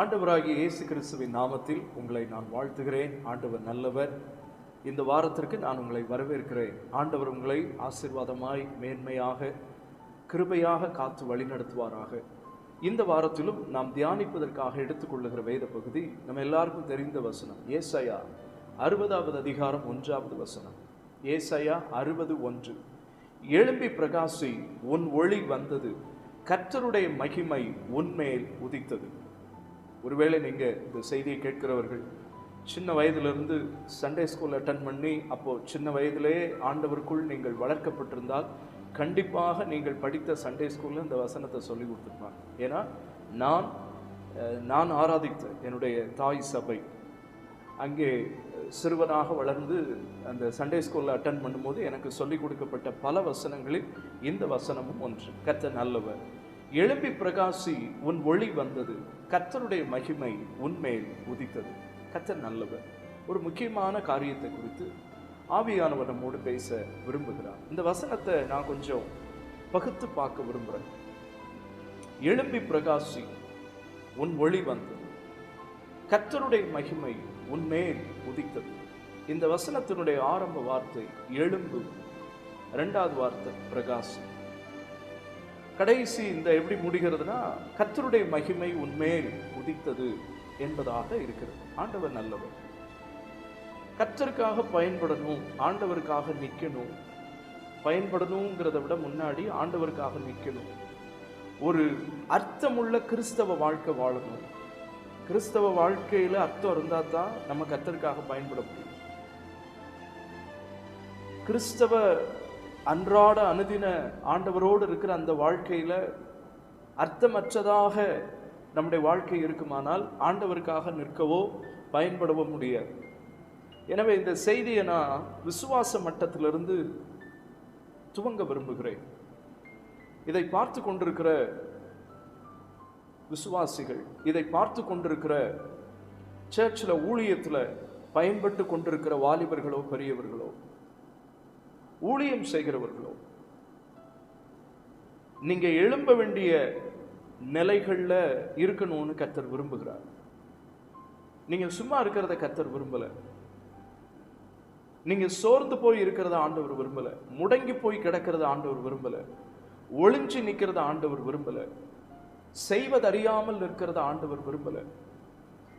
ஆண்டவராகிய இயேசு கிறிஸ்துவின் நாமத்தில் உங்களை நான் வாழ்த்துகிறேன். ஆண்டவர் நல்லவர். இந்த வாரத்திற்கு நான் உங்களை வரவேற்கிறேன். ஆண்டவர் உங்களை ஆசீர்வாதமாய் மேன்மையாக கிருபையாக காத்து வழிநடத்துவாராக. இந்த வாரத்திலும் நாம் தியானிப்பதற்காக எடுத்துக்கொள்ளுகிற வேத பகுதி நம்ம எல்லாருக்கும் தெரிந்த வசனம். ஏசையா அறுபதாவது அதிகாரம் ஒன்றாவது வசனம். ஏசையா அறுபது ஒன்று. எழும்பி பிரகாசி உன் ஒளி வந்தது. கர்த்தருடைய மகிமை உன்மேல் உதித்தது. ஒருவேளை நீங்கள் இந்த செய்தியை கேட்கிறவர்கள் சின்ன வயதிலிருந்து சண்டே ஸ்கூல் அட்டன் பண்ணி அப்போது சின்ன வயதிலே ஆண்டவருக்குள் நீங்கள் வளர்க்கப்பட்டிருந்தால் கண்டிப்பாக நீங்கள் படித்த சண்டே ஸ்கூலில் இந்த வசனத்தை சொல்லி கொடுத்துருப்பாங்க ஏன்னா நான் நான் ஆராதித்த என்னுடைய தாய் சபை அங்கே சிறுவனாக வளர்ந்து அந்த சண்டே ஸ்கூலில் அட்டன் பண்ணும்போது எனக்கு சொல்லிக் கொடுக்கப்பட்ட பல வசனங்களில் இந்த வசனமும் ஒன்று. கற்ற நல்லவர். எழும்பி பிரகாசி உன் ஒளி வந்தது. கத்தருடைய மகிமை உன்மேல் உதித்தது. கத்தர் நல்லவர். ஒரு முக்கியமான காரியத்தை குறித்து ஆவியானவர் நம்மோடு பேச விரும்புகிறார். இந்த வசனத்தை நான் கொஞ்சம் பகுத்து பார்க்க விரும்புகிறேன் எழும்பி பிரகாசி உன் ஒளி வந்தது. கர்த்தருடைய மகிமை உன்மேல் உதித்தது. இந்த வசனத்தினுடைய ஆரம்ப வார்த்தை எழும்பு. ரெண்டாவது வார்த்தை பிரகாசி. கடைசி இந்த எப்படி முடிகிறதுனா கத்தருடைய மகிமை உன்மேல் உதித்தது என்பதாக இருக்கிறது. ஆண்டவர் நல்லவர். கத்தருக்காக பயன்படணும் ஆண்டவருக்காக நிற்கணும் பயன்படணுங்கிறத விட முன்னாடி ஆண்டவருக்காக நிற்கணும் ஒரு அர்த்தமுள்ள கிறிஸ்தவ வாழ்க்கை வாழணும். கிறிஸ்தவ வாழ்க்கையில் அர்த்தம் இருந்தால் தான் நம்ம கத்தருக்காக பயன்பட முடியும். கிறிஸ்தவ அன்றாட அனுதின ஆண்டவரோடு இருக்கிற அந்த வாழ்க்கையில் அர்த்தமற்றதாக நம்முடைய வாழ்க்கை இருக்குமானால் ஆண்டவருக்காக நிற்கவோ பயன்படவோ முடியாது. எனவே இந்த செய்தியை நான் விசுவாச மட்டத்திலிருந்து துவங்க விரும்புகிறேன். இதை பார்த்து கொண்டிருக்கிற விசுவாசிகள் இதை பார்த்து கொண்டிருக்கிற சர்ச்சில் ஊழியத்தில் பயன்பட்டு கொண்டிருக்கிற வாலிபர்களோ பெரியவர்களோ ஊழியம் செய்கிறவர்களோ நீங்க எழும்ப வேண்டிய நிலைகள்ல இருக்கணும்னு கத்தர் விரும்புகிறார். நீங்க சும்மா இருக்கிறத கத்தர் விரும்பல. நீங்க சோர்ந்து போய் இருக்கிறத ஆண்டவர் விரும்பல. முடங்கி போய் கிடக்கிறத ஆண்டவர் விரும்பல. ஒளிஞ்சு நிக்கிறத ஆண்டவர் விரும்பல. செய்வதறியாமல் இருக்கிறத ஆண்டவர் விரும்பல.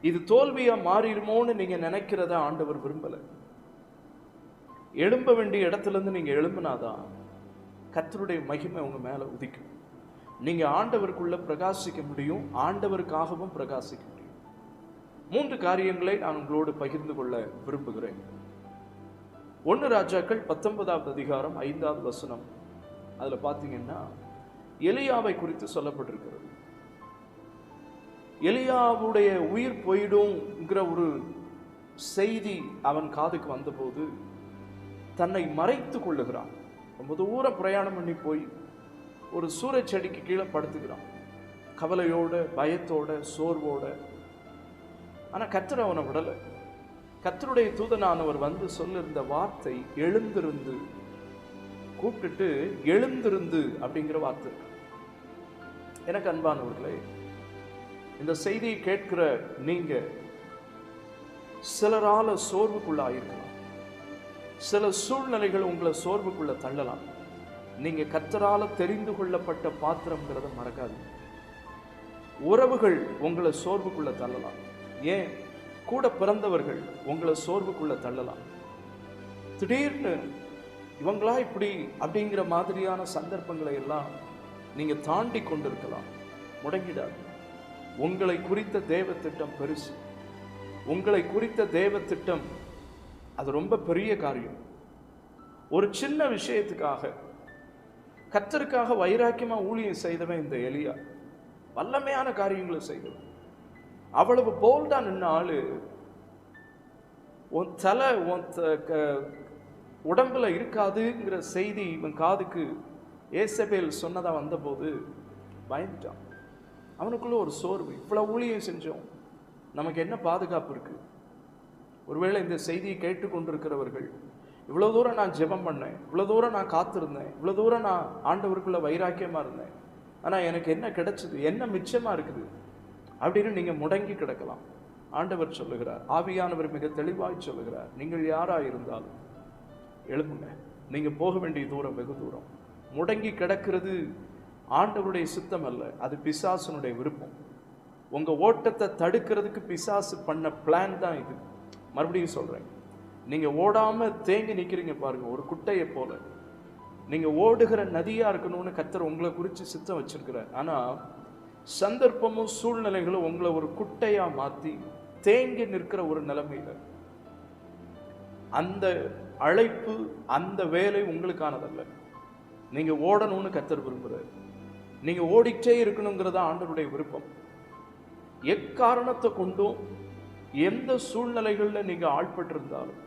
இது தோல்வியா மாறிடுமோன்னு நீங்க நினைக்கிறத ஆண்டவர் விரும்பலை. எழும்ப வேண்டிய இடத்துல இருந்து நீங்க எழும்பினாதான் கத்தருடைய மகிமை உங்கள் மேலே உதிக்கும். நீங்கள் ஆண்டவருக்குள்ளே பிரகாசிக்க முடியும் ஆண்டவருக்காகவும் பிரகாசிக்க முடியும். மூன்று காரியங்களை நான் உங்களோடு பகிர்ந்து கொள்ள விரும்புகிறேன். ஒன்று ராஜாக்கள் பத்தொன்பதாவது அதிகாரம் ஐந்தாவது வசனம். அதில் பார்த்தீங்கன்னா எலியாவை குறித்து சொல்லப்பட்டிருக்கிறது. எலியாவுடைய உயிர் போயிடும்ங்கிற ஒரு செய்தி அவன் காதுக்கு வந்தபோது தன்னை மறைத்து கொள்ளுகிறான். ரொம்ப தூர பிரயாணம் பண்ணி போய் ஒரு சூரிய செடிக்கு கீழே படுத்துக்கிறான் கவலையோட பயத்தோட சோர்வோட. ஆனால் கர்த்தர் அவனை விடலை. கத்தருடைய தூதனானவர் வந்து சொல்லிருந்த வார்த்தை எழுந்திருந்து கூப்பிட்டுட்டு எழுந்திருந்து அப்படிங்கிற வார்த்தை எனக்கு அன்பானவர்களே இந்த செய்தியை கேட்கிற நீங்க சிலரால சோர்வுக்குள்ளாயிருக்கலாம் சில சூழ்நிலைகள் உங்களை சோர்வுக்குள்ளே தள்ளலாம். நீங்கள் கத்தரால் தெரிந்து கொள்ளப்பட்ட பாத்திரங்கிறத மறக்காதீங்க உறவுகள் உங்களை சோர்வுக்குள்ளே தள்ளலாம். ஏன்? கூட பிறந்தவர்கள் உங்களை சோர்வுக்குள்ளே தள்ளலாம். திடீர்னு இவங்களா இப்படி அப்படிங்கிற மாதிரியான சந்தர்ப்பங்களை எல்லாம் நீங்கள் தாண்டி கொண்டிருக்கலாம். முடங்கிடாது. உங்களை குறித்த தேவ திட்டம் பெருசு. உங்களை குறித்த தேவ திட்டம் அது ரொம்ப பெரிய காரியம். ஒரு சின்ன விஷயத்துக்காக கத்தருக்காக வைராக்கியமாக ஊழியம் செய்தவன் இந்த எலியா. வல்லமையான காரியங்களை செய்தவன். அவ்வளவு போல்டா நின்ன ஆள் உன் தலை உன் த- க- உடம்புல இருக்காதுங்கிற செய்தி இவன் காதுக்கு ஏசபேல் சொன்னதாக வந்தபோது பயந்துட்டான். அவனுக்குள்ள ஒரு சோர்வு. இவ்வளோ ஊழியம் செஞ்சோம். நமக்கு என்ன பாதுகாப்பு இருக்குது ஒருவேளை இந்த செய்தியை கேட்டுக்கொண்டிருக்கிறவர்கள் இவ்வளோ தூரம் நான் ஜெபம் பண்ணேன் இவ்வளோ தூரம் நான் காத்திருந்தேன் இவ்வளோ தூரம் நான் ஆண்டவருக்குள்ளே வைராக்கியமாக இருந்தேன். ஆனால் எனக்கு என்ன கிடைச்சது? என்ன மிச்சமாக இருக்குது? அப்படின்னு நீங்கள் முடங்கி கிடக்கலாம். ஆண்டவர் சொல்லுகிறார் ஆவியானவர் மிக தெளிவாய் சொல்லுகிறார் நீங்கள் யாராக இருந்தாலும் எழுப்புங்க. நீங்கள் போக வேண்டிய தூரம் வெகு தூரம். முடங்கி கிடக்கிறது ஆண்டவருடைய சித்தம் அல்ல அது பிசாசனுடைய விருப்பம். உங்கள் ஓட்டத்தை தடுக்கிறதுக்கு பிசாசு பண்ண பிளான் தான் இது. மறுபடியும் சொல்கிறேன் நீங்கள் ஓடாமல் தேங்கி நிற்கிறீங்க பாருங்கள் ஒரு குட்டையை போல். நீங்கள் ஓடுகிற நதியாக இருக்கணும்னு கத்தர் உங்களை குறித்து சித்தம் வச்சிருக்கிறார். ஆனால் சந்தர்ப்பமும் சூழ்நிலைகளும் உங்களை ஒரு குட்டையாக மாற்றி தேங்கி நிற்கிற ஒரு நிலைமையில் அந்த அழைப்பு அந்த வேலை உங்களுக்கானதல்ல. நீங்கள் ஓடணும்னு கத்தர் விரும்புகிறார் நீங்கள் ஓடிக்கிட்டே இருக்கணுங்கிறதா ஆண்டருடைய விருப்பம். எக்காரணத்தை கொண்டும் எந்த சூழ்நிலைகளில் நீங்கள் ஆழ்பட்டிருந்தாலும்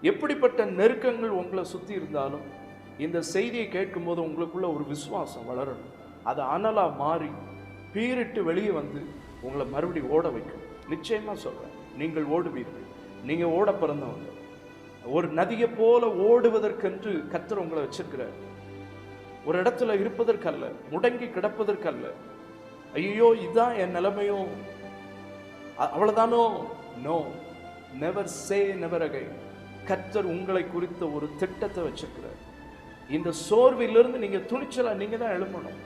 எப்படிப்பட்ட நெருக்கங்கள் உங்களை சுற்றி இருந்தாலும் இந்த செய்தியை கேட்கும்போது உங்களுக்குள்ள ஒரு விசுவாசம் வளரணும். அது அனலாக மாறி பீரிட்டு வெளியே வந்து உங்களை மறுபடியும் ஓட வைக்கும். நிச்சயமாக சொல்கிறேன் நீங்கள் ஓடுவீர்கள். நீங்கள் ஓட பிறந்தவங்க. ஒரு நதியை போல ஓடுவதற்கென்று கத்தர் உங்களை வச்சிருக்கிறார். ஒரு இடத்துல இருப்பதற்கல்ல முடங்கி கிடப்பதற்கல்ல. ஐயோ இதுதான் என் நிலைமையோ. அவ்வளோதானோ no never say never again கர்த்தர் உங்களை குறித்த ஒரு திட்டத்தை வச்சிருக்கிறார். இந்த சோர்விலிருந்து நீங்க துணிச்சலா நீங்க தான் எழுப்பணும்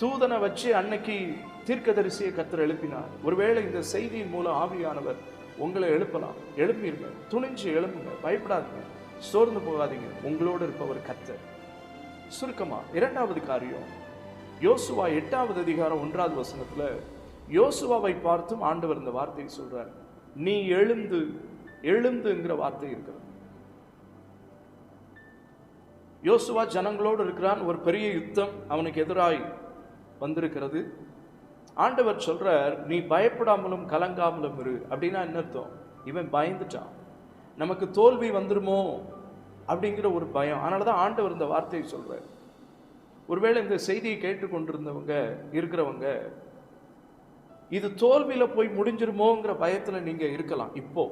தூதனை வச்சு அன்னைக்கு தீர்க்கதரிசியை கத்தர் எழுப்பினார். ஒருவேளை இந்த செய்தியின் மூலம் ஆவியானவர் உங்களை எழுப்பலாம். எழுப்பிருங்க. துணிஞ்சு எழுப்புங்க பயப்படாதீங்க. சோர்ந்து போகாதீங்க. உங்களோடு இருப்பவர் கத்தர் சுருக்கமா இரண்டாவது காரியம். யோசுவா எட்டாவது அதிகாரம் ஒன்றாவது வசனத்துல யோசுவாவை பார்த்தும் ஆண்டவர் இந்த வார்த்தையை சொல்கிறார் நீ எழுந்து எழுந்துங்கிற வார்த்தை இருக்கிறது. யோசுவா ஜனங்களோடு இருக்கிறான். ஒரு பெரிய யுத்தம் அவனுக்கு எதிராய் வந்திருக்கிறது. ஆண்டவர் சொல்றார் நீ பயப்படாமலும் கலங்காமலும் இரு. அப்படின்னா என்ன அர்த்தம்? இவன் பயந்துட்டான். நமக்கு தோல்வி வந்துருமோ? அப்படிங்கிற ஒரு பயம். அதனால தான் ஆண்டவர் இந்த வார்த்தையை சொல்கிறார் ஒருவேளை இந்த செய்தியை கேட்டுக்கொண்டிருந்தவங்க இருக்கிறவங்க இது தோல்வியில் போய் முடிஞ்சிருமோங்கிற பயத்தில் நீங்கள் இருக்கலாம். இப்போ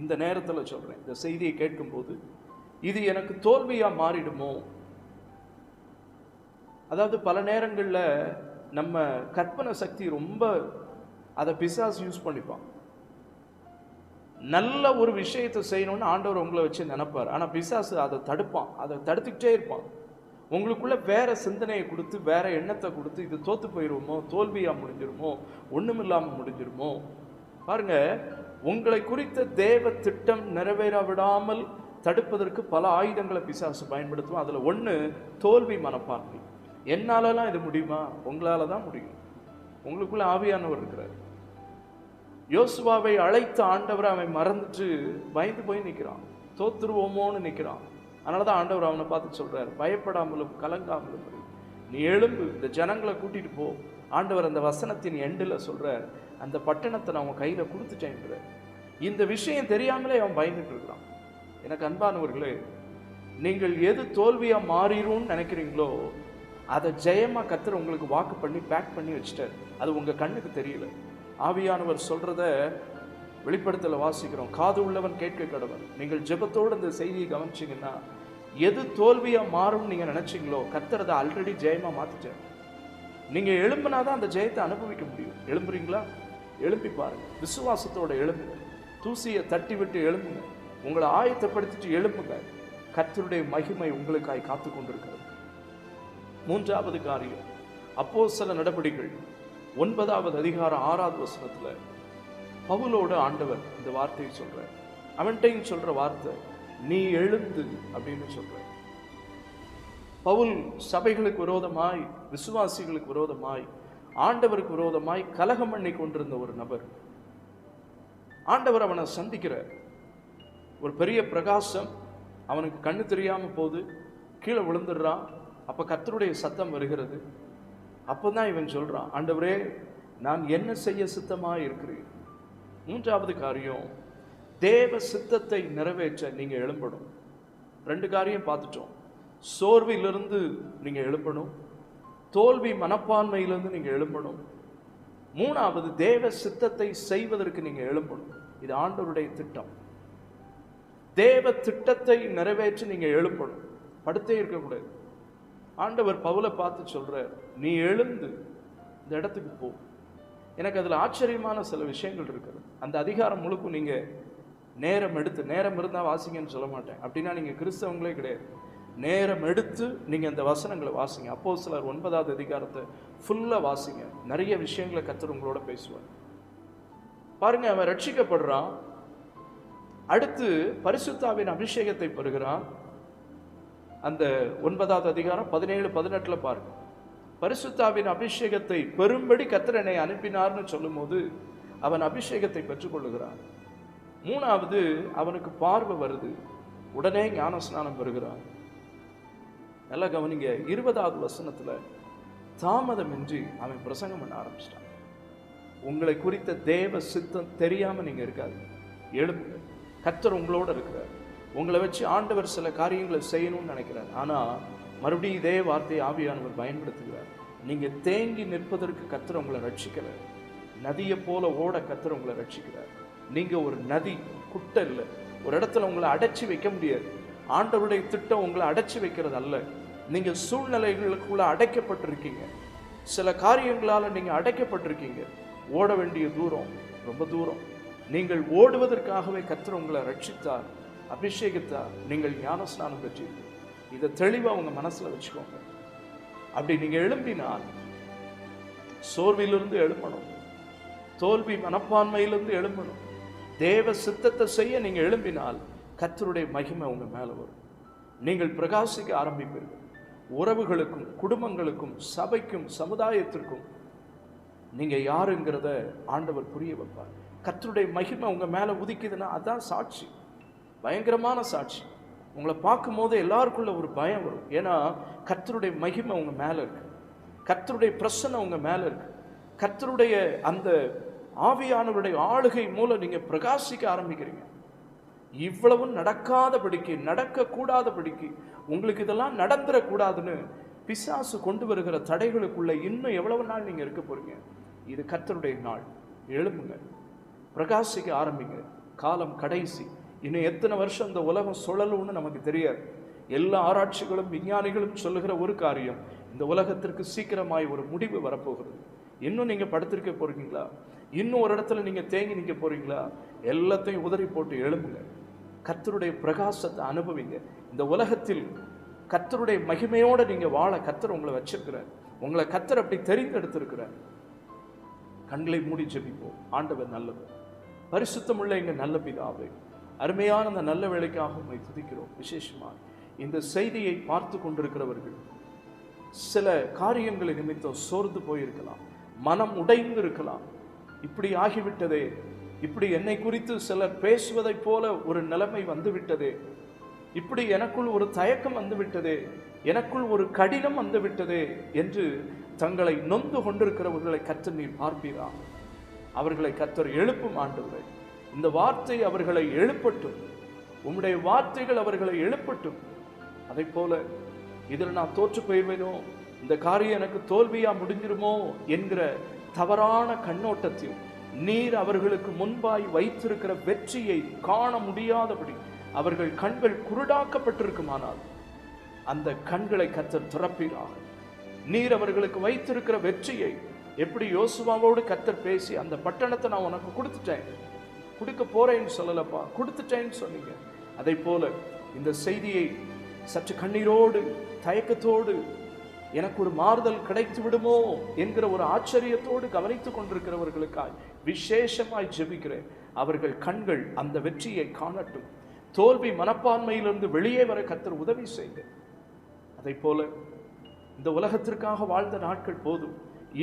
இந்த நேரத்தில் சொல்கிறேன் இந்த செய்தியை கேட்கும்போது இது எனக்கு தோல்வியாக மாறிடுமோ? அதாவது பல நேரங்களில் நம்ம கற்பனை சக்தி ரொம்ப அதை பிசாசு யூஸ் பண்ணிப்பான். நல்ல ஒரு விஷயத்தை செய்யணும்னு ஆண்டவர் உங்களை வச்சு நினைப்பார். ஆனால் பிசாசு அதை தடுப்பான். அதை தடுத்துக்கிட்டே இருப்பான். உங்களுக்குள்ளே வேறு சிந்தனையை கொடுத்து வேறு எண்ணத்தை கொடுத்து இது தோற்று போயிடுவோமோ தோல்வியாக முடிஞ்சிருமோ ஒண்ணுமில்லாம முடிஞ்சிருமோ? பாருங்க உங்களை குறித்த தேவ திட்டம் நிறைவேற விடாமல் தடுப்பதற்கு பல ஆயுதங்களை பிசாசு பயன்படுத்துவோம் அதில் ஒன்று தோல்வி மனப்பான்மை. என்னாலலாம் இது முடியுமா? உங்களால் தான் முடியும். உங்களுக்குள்ள ஆவியானவர் இருக்கிறார். யோசுவாவை அழைத்த ஆண்டவர் அவன் மறந்துட்டு பயந்து போய் நிற்கிறான் தோத்துருவோமோன்னு நிற்கிறான் அதனால தான் ஆண்டவர் அவனை பார்த்து சொல்கிறார் பயப்படாமலும் கலங்காமலும் நீ எழும்பு இந்த ஜனங்களை கூட்டிகிட்டு போ. ஆண்டவர் அந்த வசனத்தின் எண்டில் சொல்கிறார் அந்த பட்டணத்தை நான் அவன் கையில் கொடுத்துட்டேன்றார் இந்த விஷயம் தெரியாமலே அவன் பயந்துட்டு இருக்கிறான் எனக்கு அன்பானவர்களே நீங்கள் எது தோல்வியாக மாறிடும்னு நினைக்கிறீங்களோ அதை ஜெயமாக கத்துற உங்களுக்கு வாக்கு பண்ணி பேக் பண்ணி வச்சுட்டார். அது உங்கள் கண்ணுக்கு தெரியல. ஆவியானவர் சொல்கிறத வெளிப்படுத்தல வாசிக்கிறோம். காது உள்ளவன் கேட்க கடவன். நீங்கள் ஜெபத்தோடு இந்த செய்தியை கவனிச்சிங்கன்னா எது தோல்வியாக மாறும்னு நீங்கள் நினச்சிங்களோ கத்தர் அதை ஆல்ரெடி ஜெயமா நீங்கள் எழும்புனா தான் அந்த ஜெயத்தை அனுபவிக்க முடியும். எழும்புறீங்களா? எழும்பி பாருங்க. விசுவாசத்தோட எழும்புங்க. தூசியை தட்டி விட்டு எழும்புங்க. உங்களை ஆயத்தப்படுத்திட்டு எழும்புங்க. கத்தருடைய மகிமை உங்களுக்காய் காத்து கொண்டிருக்கிறது. மூன்றாவது காரியம். அப்போ சில நடவடிக்கைகள். ஒன்பதாவது அதிகாரம் ஆறாவது வசனத்தில் பவுலோட ஆண்டவர் இந்த வார்த்தையை சொல்கிறார் அவன்கிட்டையும் சொல்கிற வார்த்தை நீ எழுந்து அப்படின்னு சொல்கிறார் பவுல் சபைகளுக்கு விரோதமாய் விசுவாசிகளுக்கு விரோதமாய் ஆண்டவருக்கு விரோதமாய் கலகம் பண்ணி கொண்டிருந்த ஒரு நபர். ஆண்டவர் அவனை சந்திக்கிறார். ஒரு பெரிய பிரகாசம் அவனுக்கு கண்ணு தெரியாமல் போது கீழே விழுந்துடுறான். அப்போ கத்தருடைய சத்தம் வருகிறது. அப்போ தான் இவன் சொல்கிறான் ஆண்டவரே நான் என்ன செய்ய சித்தமா இருக்கிறேன்? மூன்றாவது காரியம் தேவ சித்தத்தை நிறைவேற்ற நீங்கள் எழும்பணும். ரெண்டு காரியம் பார்த்துட்டோம். சோர்விலிருந்து நீங்கள் எழும்பணும். தோல்வி மனப்பான்மையிலிருந்து நீங்கள் எழும்பணும். மூணாவது தேவ சித்தத்தை செய்வதற்கு நீங்கள் எழும்பணும். இது ஆண்டவருடைய திட்டம். தேவ திட்டத்தை நிறைவேற்றி நீங்கள் எழும்பணும். படுத்தே இருக்கக்கூடாது. ஆண்டவர் பவுலை பார்த்து சொல்றார் நீ எழுந்து இந்த இடத்துக்கு போ. எனக்கு அதில் ஆச்சரியமான சில விஷயங்கள் இருக்குது. அந்த அதிகாரம் முழுக்கும் நீங்கள் நேரம் எடுத்து நேரம் இருந்தால் வாசிங்கன்னு சொல்ல மாட்டேன். அப்படின்னா நீங்கள் கிறிஸ்தவங்களே கிடையாது. நேரம் எடுத்து நீங்கள் அந்த வசனங்களை வாசிங்க. அப்போ சிலர் ஒன்பதாவது அதிகாரத்தை ஃபுல்லாக வாசிங்க. நிறைய விஷயங்களை கத்தர் உங்களோட பேசுவார். பாருங்க அவன் ரட்சிக்கப்படுறான். அடுத்து பரிசுத்தாவின் அபிஷேகத்தை பெறுகிறான். அந்த ஒன்பதாவது அதிகாரம் பதினேழு பதினெட்டில் பாருங்கள் பரிசுத்தாவின் அபிஷேகத்தை பெரும்படி கத்திரனை அனுப்பினார்னு சொல்லும்போது அவன் அபிஷேகத்தை பெற்றுக்கொள்ளுகிறான். மூணாவது அவனுக்கு பார்வை வருது. உடனே ஞான ஸ்நானம் பெறுகிறான். நல்லா கவனிங்க இருபதாவது வசனத்துல தாமதமின்றி அவன் பிரசங்கம் பண்ண ஆரம்பிச்சிட்டான். உங்களை குறித்த தேவ சித்தம் தெரியாம நீங்க இருக்காது. எழுப்புங்க கத்தர் உங்களோட இருக்கிறார். உங்களை வச்சு ஆண்டவர் சில காரியங்களை செய்யணும்னு நினைக்கிறார். ஆனா மறுபடியும் இதே வார்த்தையை ஆவியானவர் பயன்படுத்துகிறார். நீங்கள் தேங்கி நிற்பதற்கு கத்திர உங்களை ரட்சிக்கல. நதியை போல ஓட கத்திர உங்களை ரட்சிக்கிறார். நீங்கள் ஒரு நதி குட்டை இல்லை. ஒரு இடத்துல உங்களை அடைச்சி வைக்க முடியாது. ஆண்டவருடைய திட்டம் உங்களை அடைச்சி வைக்கிறது அல்ல. நீங்கள் சூழ்நிலைகளுக்குள்ளே அடைக்கப்பட்டிருக்கீங்க. சில காரியங்களால் நீங்கள் அடைக்கப்பட்டிருக்கீங்க. ஓட வேண்டிய தூரம் ரொம்ப தூரம். நீங்கள் ஓடுவதற்காகவே கத்திர உங்களை ரட்சித்தார் அபிஷேகித்தார். நீங்கள் ஞானஸ்நானம் பெற்றீர்கள். இதை தெளிவா உங்கள் மனசுல வச்சுக்கோங்க. அப்படி நீங்க எழும்பினால் சோர்விலிருந்து எழும்பணும். தோல்வி மனப்பான்மையிலிருந்து எழும்பணும். தேவ சித்தத்தை செய்ய நீங்க எழும்பினால் கத்தருடைய மகிமை உங்க மேல வரும். நீங்கள் பிரகாசிக்க ஆரம்பிப்பீர்கள். உறவுகளுக்கும் குடும்பங்களுக்கும் சபைக்கும் சமுதாயத்திற்கும் நீங்க யாருங்கிறத ஆண்டவர் புரிய வைப்பார். கத்தருடைய மகிமை உங்க மேல உதிக்குதுன்னா அதான் சாட்சி. பயங்கரமான சாட்சி. உங்களை பார்க்கும் போது எல்லாருக்குள்ள ஒரு பயம் வரும். ஏன்னா கர்த்தருடைய மகிமை உங்கள் மேலே இருக்கு. கர்த்தருடைய பிரசன்னம் உங்கள் மேலே இருக்கு. கர்த்தருடைய அந்த ஆவியானவருடைய ஆளுகை மூலம் நீங்கள் பிரகாசிக்க ஆரம்பிக்கிறீங்க. இவ்வளவும் நடக்காதபடிக்கு நடக்கக்கூடாதபடிக்கு உங்களுக்கு இதெல்லாம் நடந்துடக்கூடாதுன்னு பிசாசு கொண்டு வருகிற தடைகளுக்குள்ள இன்னும் எவ்வளவு நாள் நீங்கள் இருக்க போறீங்க? இது கர்த்தருடைய நாள். எழும்புங்க. பிரகாசிக்க ஆரம்பிங்க. காலம் கடைசி. இன்னும் எத்தனை வருஷம் இந்த உலகம் சுழலும்னு நமக்கு தெரியாது. எல்லா ஆராய்ச்சிகளும் விஞ்ஞானிகளும் சொல்லுகிற ஒரு காரியம் இந்த உலகத்திற்கு சீக்கிரமாய் ஒரு முடிவு வரப்போகிறது இன்னும் நீங்கள் படுத்திருக்க போகிறீங்களா இன்னும் ஒரு இடத்துல நீங்கள் தேங்கி நிற்க போகிறீங்களா எல்லாத்தையும் உதறி போட்டு எழும்புங்க. கத்தருடைய பிரகாசத்தை அனுபவிங்க. இந்த உலகத்தில் கத்தருடைய மகிமையோடு நீங்கள் வாழ கத்தர் உங்களை வச்சிருக்கிறார். உங்களை கத்தர் அப்படி தெரிந்தெடுத்திருக்கிறார். கண்களை மூடி ஜெபிப்போம். ஆண்டவர் நல்லது பரிசுத்தமுள்ள இங்கே நல்ல பிதாவே அருமையான அந்த நல்ல வேலைக்காக உண்மை துதிக்கிறோம். விசேஷமாக இந்த செய்தியை பார்த்து கொண்டிருக்கிறவர்கள் சில காரியங்களை நிமித்தம் சோர்ந்து போயிருக்கலாம் மனம் உடைந்து இருக்கலாம் இப்படி ஆகிவிட்டதே இப்படி என்னை குறித்து சிலர் பேசுவதைப் போல ஒரு நிலைமை வந்துவிட்டதே இப்படி எனக்குள் ஒரு தயக்கம் வந்துவிட்டதே எனக்குள் ஒரு கடினம் வந்துவிட்டதே என்று தங்களை நொந்து கொண்டிருக்கிறவர்களை கற்று நீர் பார்ப்பீரா? அவர்களை கத்தர் எழுப்பும் ஆண்டுகளை இந்த வார்த்தை அவர்களை எழுப்பட்டும். உம்முடைய வார்த்தைகள் அவர்களை எழுப்பட்டும். அதை போல இதில் நான் தோற்று போய்வேனோ இந்த காரியம் எனக்கு தோல்வியா முடிஞ்சிருமோ? என்கிற தவறான கண்ணோட்டத்தில் நீர் அவர்களுக்கு முன்பாய் வைத்திருக்கிற வெற்றியை காண முடியாதபடி அவர்கள் கண்கள் குருடாக்கப்பட்டிருக்குமானால் அந்த கண்களை கத்தர் திறப்பீராக. நீர் அவர்களுக்கு வைத்திருக்கிற வெற்றியை எப்படி யோசுவாவோடு கத்தர் பேசி அந்த பட்டணத்தை நான் உனக்கு கொடுத்துட்டேன். கொடுக்க போறேன்னு சொல்லலப்பா கொடுத்துட்டேன்னு சொன்னீங்க. அதை போல இந்த செய்தியை சற்று கண்ணீரோடு தயக்கத்தோடு எனக்கு ஒரு மாறுதல் கிடைத்து விடுமோ என்கிற ஒரு ஆச்சரியத்தோடு கவனித்துக் கொண்டிருக்கிறவர்களுக்காய் விசேஷமாய் ஜெபிக்கிறேன். அவர்கள் கண்கள் அந்த வெற்றியை காணட்டும். தோல்வி மனப்பான்மையிலிருந்து வெளியே வர கத்தர் உதவி செய்க அதை போல இந்த உலகத்திற்காக வாழ்ந்த நாட்கள் போதும்.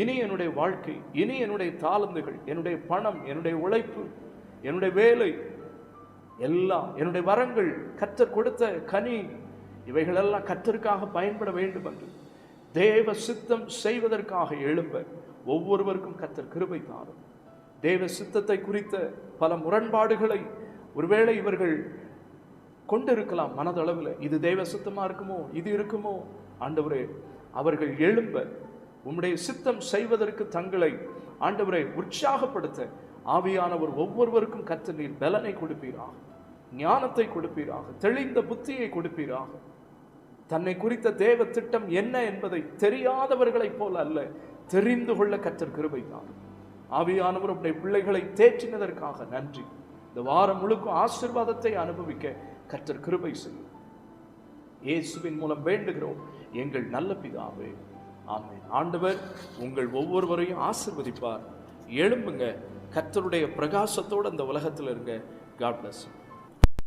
இனி என்னுடைய வாழ்க்கை இனி என்னுடைய தாளந்துகள் என்னுடைய பணம் என்னுடைய உழைப்பு என்னுடைய வேலை எல்லாம் என்னுடைய வரங்கள் கத்தர் கொடுத்த கனி இவைகளெல்லாம் கத்தருக்காக பயன்பட வேண்டும் என்று தேவ சித்தம் செய்வதற்காக எழும்ப ஒவ்வொருவருக்கும் கத்தர் கிருபை தாரும். தேவ சித்தத்தை குறித்த பல முரண்பாடுகளை ஒருவேளை இவர்கள் கொண்டிருக்கலாம் மனதளவில். இது தேவ சித்தமாக இருக்குமோ? இது இருக்குமோ? ஆண்டவரே அவர்கள் எழும்ப உம்முடைய சித்தம் செய்வதற்கு தங்களை ஆண்டவரை உற்சாகப்படுத்த ஆவியானவர் ஒவ்வொருவருக்கும் கற்று நீர் பலனை கொடுப்பீராக ஞானத்தை கொடுப்பீராக தெளிந்த புத்தியை கொடுப்பீராக. தன்னை குறித்த தேவ திட்டம் என்ன என்பதை தெரியாதவர்களைப் போல அல்ல தெரிந்து கொள்ள கத்தர் கிருபைதான் ஆவியானவர் உடைய பிள்ளைகளை தேற்றினதற்காக நன்றி. இந்த வாரம் முழுக்க ஆசீர்வாதத்தை அனுபவிக்க கர்த்தர் கிருபை செய்யும். இயேசுவின் மூலம் வேண்டுகிறோம். எங்கள் நல்ல பிதாவே ஆமை ஆண்டவர் உங்கள் ஒவ்வொருவரையும் ஆசிர்வதிப்பார். எழும்புங்க. கத்தருடைய பிரகாசத்தோடு அந்த உலகத்தில் இருங்க. God plus